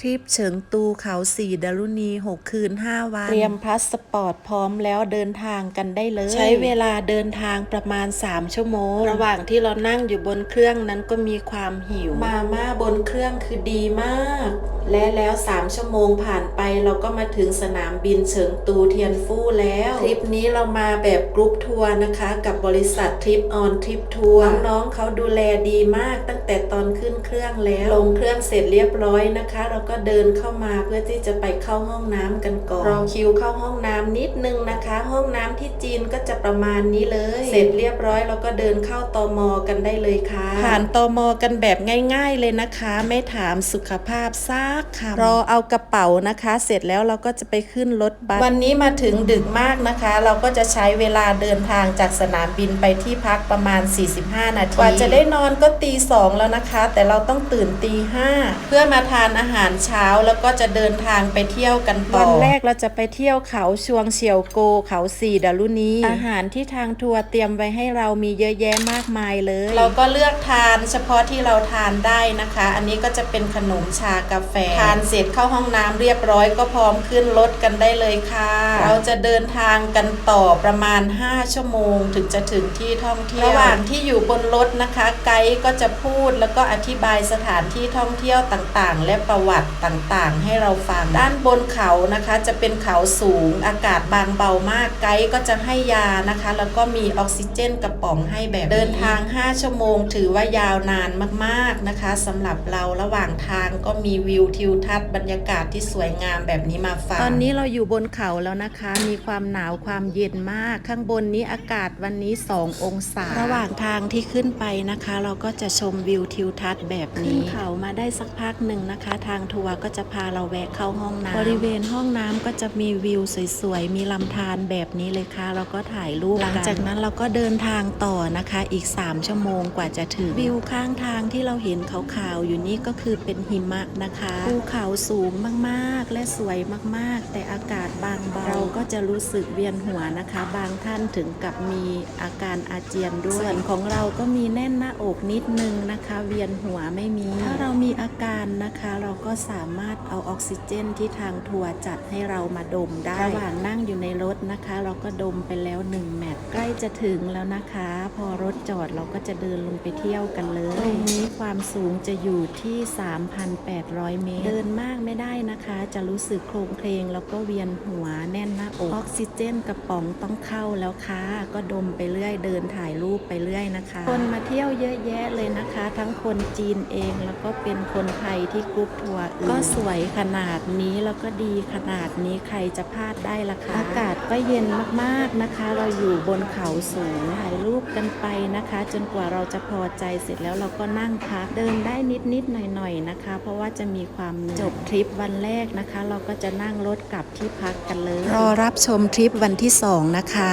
ทริปเฉิงตูเขาสี่ดารุณี 6 คืน 5 วัน เตรียมพาสปอร์ตพร้อมแล้วเดินทางกันได้เลย ใช้เวลาเดินทางประมาณ 3 ชั่วโมง ระหว่างที่เรานั่งอยู่บนเครื่องนั้นก็มีความหิว มาม่าบนเครื่องคือดีมาก และแล้ว 3 ชั่วโมงผ่านไปเราก็มาถึงสนามบินเฉิงตูเทียนฟู่แล้ว ทริปนี้เรามาแบบกรุ๊ปทัวร์นะคะ กับบริษัททริปออนทริปทัวร์น้องๆเขาดูแลดีมากตั้งแต่ตอนขึ้นเครื่องแล้วลงเครื่องเสร็จเรียบร้อยนะคะเราก็เดินเข้ามาเพื่อที่จะไปเข้าห้องน้ำกันก่อนรอคิวเข้าห้องน้ำนิดนึงนะคะ ห้องน้ำที่จีนก็จะประมาณนี้เลย เสร็จเรียบร้อยเราก็เดินเข้าตมกันได้เลยค่ะ ผ่านตมกันแบบง่าย ๆเลยนะคะ ไม่ถามสุขภาพซากค่ะรอเอากระเป๋านะคะ เสร็จแล้วเราก็จะไปขึ้นรถบัสวันนี้มาถึงดึกมากนะคะ เราก็จะใช้เวลาเดินทางจากสนามบินไปที่พักประมาณ 45 นาทีกว่าจะได้นอนก็ตีสองแล้วนะคะ แต่เราต้องตื่นตีห้าเพื่อมาทานอาหารเช้าแล้วก็จะเดินทางไปเที่ยวกันต่อ วันแรกเราจะไปเที่ยวเขาชวงเฉียวโก เขาสี่ดารุณีอาหารที่ทางทัวร์เตรียมไว้ให้เรามีเยอะแยะมากมายเลย เราก็เลือกทานเฉพาะที่เราทานได้นะคะ อันนี้ก็จะเป็นขนมชากาแฟ ทานเสร็จเข้าห้องน้ำเรียบร้อยก็พร้อมขึ้นรถกันได้เลยค่ะ เราจะเดินทางกันต่อประมาณ 5 ชั่วโมง ถึงจะถึงที่ท่องเที่ยวระหว่างที่อยู่บนรถนะคะ ไกด์ก็จะพูดแล้วก็อธิบายสถานที่ท่องเที่ยวต่างๆ และประวัติต่างๆ ให้เราฟัง ด้านบนเขานะคะ จะเป็นเขาสูงอากาศบางเบามากไกด์ก็จะให้ยานะคะ แล้วก็มีออกซิเจนกระป๋องให้แบบนี้เดินทาง 5 ชั่วโมง ถือว่ายาวนานมากๆนะคะสำหรับเราระหว่างทางก็มีวิวทิวทัศน์บรรยากาศที่สวยงามแบบนี้มาฝากตอนนี้เราอยู่บนเขาแล้วนะคะ มีความหนาวความเย็นมากข้างบนนี้อากาศวันนี้ 2 องศา ระหว่างทางที่ขึ้นไปนะคะ เราก็จะชมวิวทิวทัศน์แบบนี้เขามาได้สักพักหนึ่งนะคะ ทางทัวร์ก็จะพาเราแวะเข้าห้องน้ำบริเวณห้องน้ำก็จะมีวิวสวยๆ มีลำธารแบบนี้เลยค่ะ เราก็ถ่ายรูปหลังจากนั้นเราก็เดินทางต่อนะคะอีก 3 ชั่วโมงกว่าจะถึงวิวข้างทางที่เราเห็นขาวๆอยู่นี่ก็คือเป็นหิมะนะคะภูเขาสูงมากๆ และสวยมากๆ แต่อากาศบางเบา จะรู้สึกเวียนหัวนะคะ บางท่านถึงกับมีอาการอาเจียนด้วย ส่วนของเราก็มีแน่นหน้าอกนิดนึงนะคะ เวียนหัวไม่มี ถ้าเรามีอาการนะคะ เราก็สามารถเอาออกซิเจนที่ทางทัวร์จัดให้เรามาดมได้ระหว่างนั่งอยู่ในรถนะคะ เราก็ดมไปแล้วหนึ่งแมตช์ใกล้จะถึงแล้วนะคะ พอรถจอดเราก็จะเดินลงไปเที่ยวกันเลยตรงนี้ความสูงจะอยู่ที่ 3,800 เมตร เดินมากไม่ได้นะคะ จะรู้สึกโครงเคลงแล้วก็เวียนหัวแน่นหน้าอกออกซิเจนกระป๋องต้องเข้าแล้วค่ะ ก็ดมไปเรื่อยเดินถ่ายรูปไปเรื่อยนะคะ คนมาเที่ยวเยอะแยะเลยนะคะ ทั้งคนจีนเองแล้วก็เป็นคนไทยที่กรุ๊ปทัวร์อื่นก็สวยขนาดนี้แล้วก็ดีขนาดนี้ใครจะพลาดได้ล่ะคะอากาศก็เย็นมากๆนะคะ เราอยู่บนเขาสูงถ่ายรูปกันไปนะคะ จนกว่าเราจะพอใจเสร็จแล้วเราก็นั่งพักเดินได้นิดๆหน่อยๆนะคะ เพราะว่าจะมีความเหนื่อยจบทริปวันแรกนะคะ เราก็จะนั่งรถกลับที่พักกันเลยรอรับชมทริปวันที่ 2 นะคะ